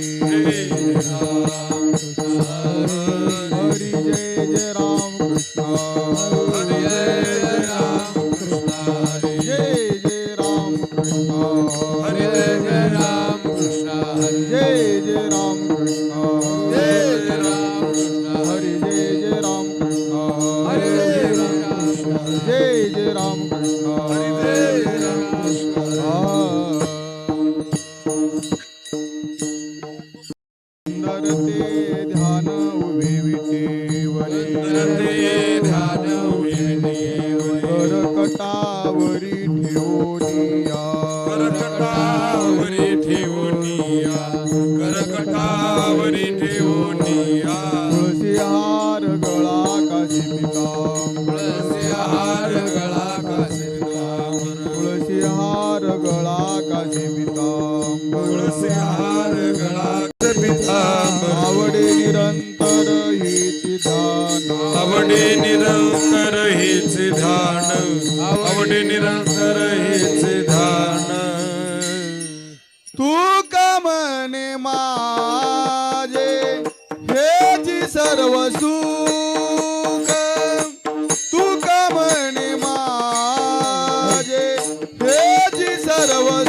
Hey. करकटावरी ठेवनिया. करकटावरी ठेवूनिया. करकटावरी ठेवूनिया. तुळशी हार गळा काशी पितांबर तुळसी हार गळा काशी पितांबर तुळशी हार गळा काशी पितांबर तुळसी हार गळा पितांबर आवडे निरंतर आवडे निरंतर हेच ध्यान. आवडे निरंतर हेच ध्यान. तू कमने माझे? हेची सर्व सुख. तू कमने माझे? हेची सर्व